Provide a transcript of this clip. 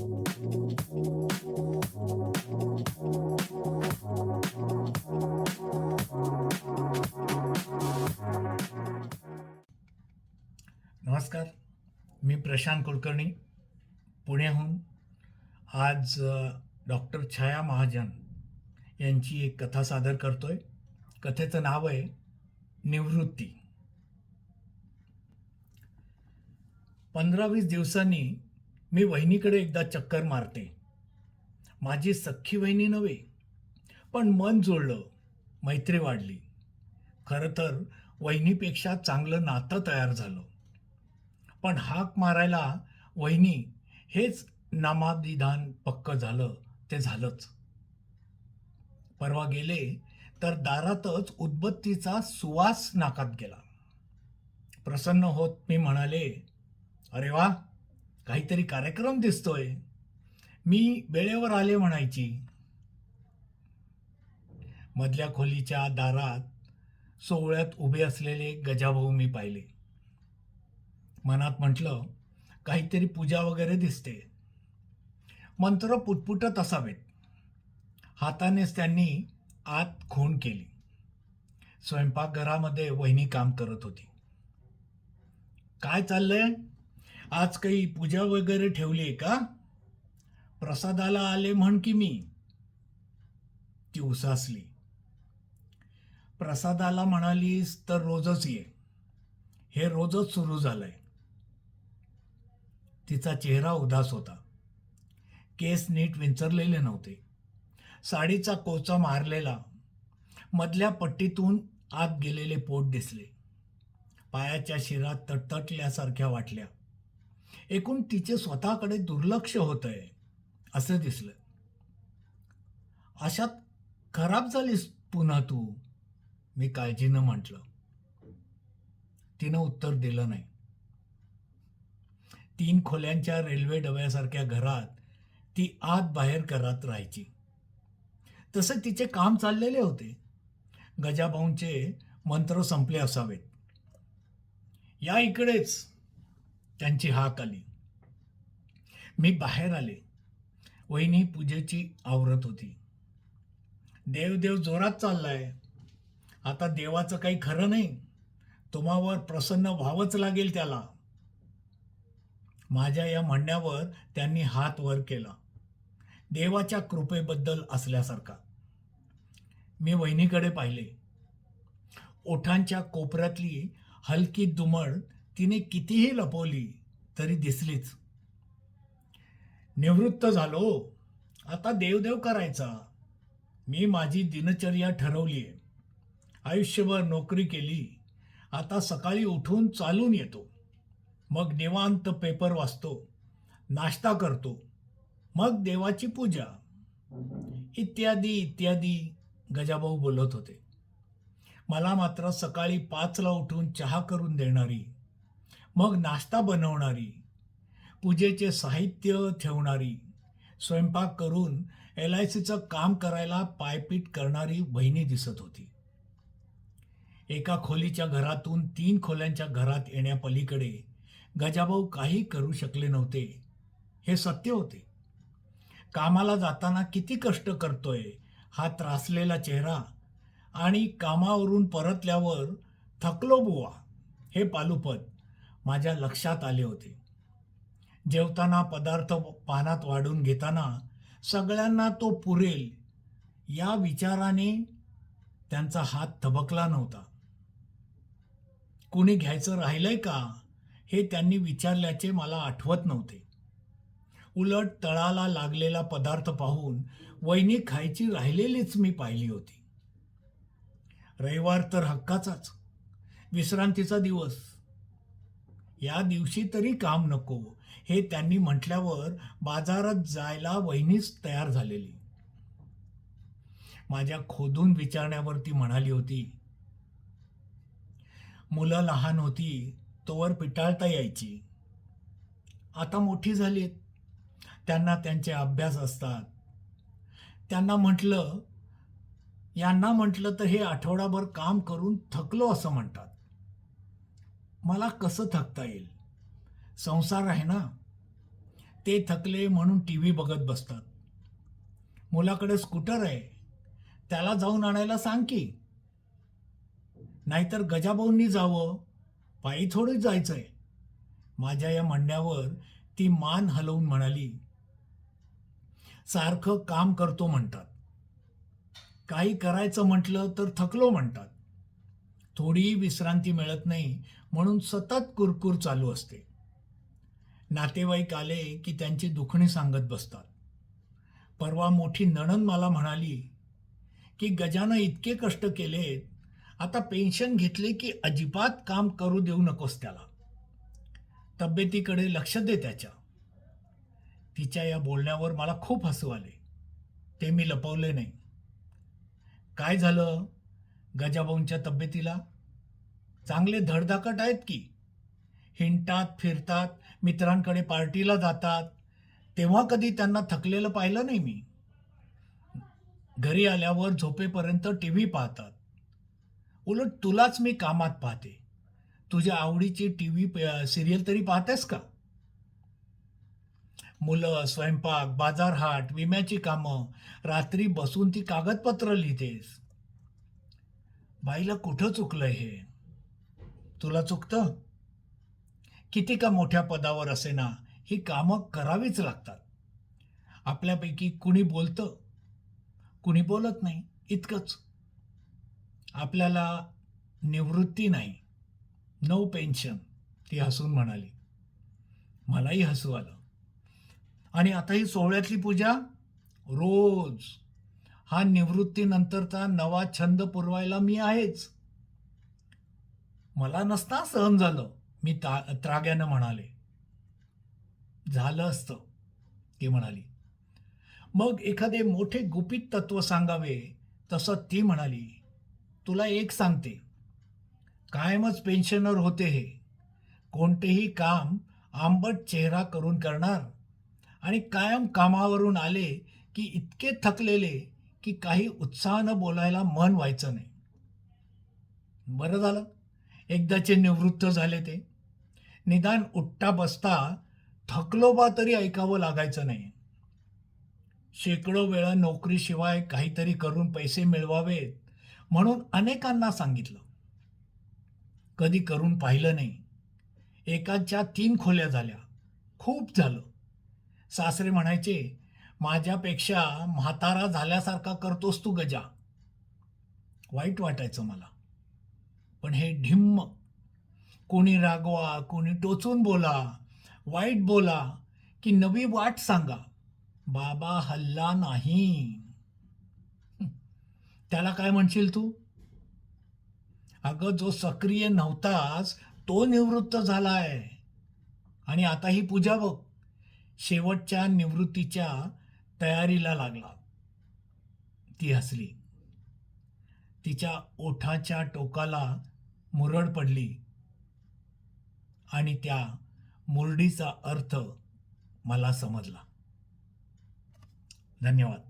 नमस्कार मी प्रशांत कुलकर्णी पुण्याहून. आज डॉक्टर छाया महाजन यांची एक कथा सादर करतोय. कथेचं नाव आहे निवृत्ती. पंधरा वीस दिवसांनी मी वहिनीकडे एकदा चक्कर मारते. माझी सख्खी वहिनी नव्हे पण मन जुळलं मैत्री वाढली. खरं तर वहिनीपेक्षा चांगलं नातं तयार झालं. पण हाक मारायला वहिनी हेच नामाभिधान पक्क झालं ते झालंच. परवा गेले तर दारातच उदबत्तीचा सुवास नाकात गेला. प्रसन्न होत मी म्हणाले अरे वा काहीतरी कार्यक्रम दिसतोय. मी वेळेवर आले म्हणायची. मधल्या खोलीच्या दारात सोहळ्यात उभे असलेले गजाभाऊ मी पाहिले. मनात म्हटलं काहीतरी पूजा वगैरे दिसते. मंत्र पुटपुटत असावेत. हातानेच त्यांनी आत खूण केली. स्वयंपाकघरामध्ये वहिनी काम करत होती. काय चाललंय? आज काही पूजा वगैरे ठेवली आहे का? प्रसादाला आले म्हण की मी? ती उसासली. प्रसादाला म्हणालीस तर रोजच ये. हे रोजच सुरू झालंय. तिचा चेहरा उदास होता. केस नीट विंचरलेले नव्हते. साडीचा कोचा मारलेला. मधल्या पट्टीतून आत गेलेले पोट दिसले. पायाच्या शिरात तटतटल्यासारख्या वाटल्या. एकूण तिचे स्वतःकडे दुर्लक्ष होत आहे असं दिसलं. अशात खराब झालीस पुन्हा तू मी काळजीनं म्हटलं. तिनं उत्तर दिलं नाही. तीन खोल्यांच्या रेल्वे डब्यासारख्या घरात ती आत बाहेर करत राहायची. तसं तिचे काम चाललेले होते. गजाभाऊंचे मंत्र संपले असावेत. या इकडेच त्यांची हाक आली. मी बाहेर आले. वहिनी पूजेची आवरत होती. देव देव जोरात चाललाय. आता देवाचं काही खरं नाही. तुम्हावर प्रसन्न व्हावंच लागेल त्याला. माझ्या या म्हणण्यावर त्यांनी हात वर केला. देवाच्या कृपेबद्दल असल्यासारखा. मी वहिनीकडे पाहिले. ओठांच्या कोपऱ्यातली हलकी दुमड तिने कितीही लपवली तरी दिसलीच. निवृत्त झालो. आता देवदेव करायचा. मी माझी दिनचर्या ठरवली आहे आयुष्यभर नोकरी केली. आता सकाळी उठून चालून येतो. मग निवांत पेपर वाचतो. नाश्ता करतो. मग देवाची पूजा. इत्यादी इत्यादी गजाभाऊ बोलत होते. मला मात्र सकाळी पाचला उठून चहा करून देणारी मग नाश्ता बनवणारी पूजेचे साहित्य ठेवणारी स्वयंपाक करून एल आय सीचं काम करायला पायपीट करणारी बहिणी दिसत होती. एका खोलीच्या घरातून तीन खोल्यांच्या घरात येण्यापलीकडे गजाभाऊ काही करू शकले नव्हते. हे सत्य होते. कामाला जाताना किती कष्ट करतोय हा त्रासलेला चेहरा आणि कामावरून परतल्यावर थकलो बुवा हे पालुपद माझ्या लक्षात आले होते. जेवताना पदार्थ पानात वाढून घेताना सगळ्यांना तो पुरेल या विचाराने त्यांचा हात थबकला नव्हता. कुणी घ्यायचं राहिलंय का? हे त्यांनी विचारल्याचे मला आठवत नव्हते. उलट तळाला लागलेला पदार्थ पाहून वहिनी खायची राहिलेलीच मी पाहिली होती. रविवार तर हक्काचाच. विश्रांतीचा दिवस. या दिवशी तरी काम नको. हे त्यांनी म्हटल्यावर बाजारात जायला वहिनीच तयार झालेली. माझ्या खोदून विचारण्यावर ती म्हणाली होती मुलं लहान होती तोवर पिटाळता यायची. आता मोठी झालीत. त्यांना त्यांचे अभ्यास असतात. त्यांना म्हटलं यांना म्हटलं तर हे आठवडाभर काम करून थकलो असं म्हणतात. मला कसं थकता येईल? संसार आहे ना? ते थकले म्हणून टी व्ही बघत बसतात. मुलाकडे स्कूटर आहे. त्याला जाऊन आणायला सांग की. नाहीतर गजाभाऊंनी जावं. पायी थोडंच जायचंय. माझ्या या म्हणण्यावर ती मान हलवून म्हणाली. सारखं काम करतो म्हणतात. काही करायचं म्हटलं तर थकलो म्हणतात. थोडीही विश्रांती मिळत नाही म्हणून सतत कुरकुर चालू असते. नातेवाईक आले की त्यांची दुखणी सांगत बसतात. परवा मोठी नणन मला म्हणाली की गजानं इतके कष्ट केलेत आता पेन्शन घेतले की अजिबात काम करू देऊ नकोस त्याला. तब्येतीकडे लक्ष दे त्याच्या. तिच्या या बोलण्यावर मला खूप हसू आले. ते मी लपवले नाही. काय झालं गजाभाऊंच्या तब्येतीला? चांगले धडधाकट आहेत की. हिंडतात फिरतात मित्रांकडे पार्टीला जातात. तेव्हा कधी त्यांना थकलेलं पाहिलं नाही मी. घरी आल्यावर झोपेपर्यंत टी व्ही पाहतात. उलट तुलाच मी कामात पाहते. तुझ्या आवडीची टी व्ही सिरियल तरी पाहतेस का? मुलं स्वयंपाक बाजारहाट विम्याची कामं रात्री बसून ती कागदपत्र लिहितेस. बाईला कुठं चुकलंय हे? तुला चुकतं? किती का मोठ्या पदावर असे ना ही कामं करावीच लागतात. आपल्यापैकी कुणी बोलतं? कुणी बोलत नाही इतकंच. आपल्याला निवृत्ती नाही. नो पेन्शन ती हसून म्हणाली. मलाही हसू आलं. आणि आता ही सोहळ्यातली पूजा? रोज. हा निवृत्तीनंतरचा नवा छंद पुरवायला मी आहेच. मला नसता सहन झालं. मी ता त्राग्यानं म्हणाले. झालं असतं ती म्हणाली. मग एखादे मोठे गुपित तत्व सांगावे तसं ती म्हणाली तुला एक सांगते. कायमच पेन्शनर होते हे. कोणतेही काम आंबट चेहरा करून करणार. आणि कायम कामावरून आले की इतके थकलेले की काही उत्साहानं बोलायला मन व्हायचं नाही. बरं झालं. एकदाचे निवृत्त झाले ते. निदान उठता बसता थकलोबा तरी ऐकावं लागायचं नाही. शेकडो वेळा नोकरीशिवाय काहीतरी करून पैसे मिळवावेत म्हणून अनेकांना सांगितलं. कधी करून पाहिलं नाही. एकाच्या तीन खोल्या झाल्या. खूप झालं. सासरे म्हणायचे माझ्यापेक्षा म्हातारा झाल्यासारखा करतोस तू गजा. वाईट वाटायचं मला. पण हे ढिम्म. कोणी रागवा कोणी टोचून बोला वाईट बोला की नवी वाट सांगा. बाबा हल्ला नाही. त्याला काय म्हणशील तू? अगं जो सक्रिय नव्हताच तो निवृत्त झालाय. आणि आता ही पूजा बघ. शेवटच्या निवृत्तीच्या तयारीला लागला. ती हसली. तिच्या ओठाच्या टोकाला मुरड पडली. आणि त्या मुरडीचा अर्थ मला समजला. धन्यवाद.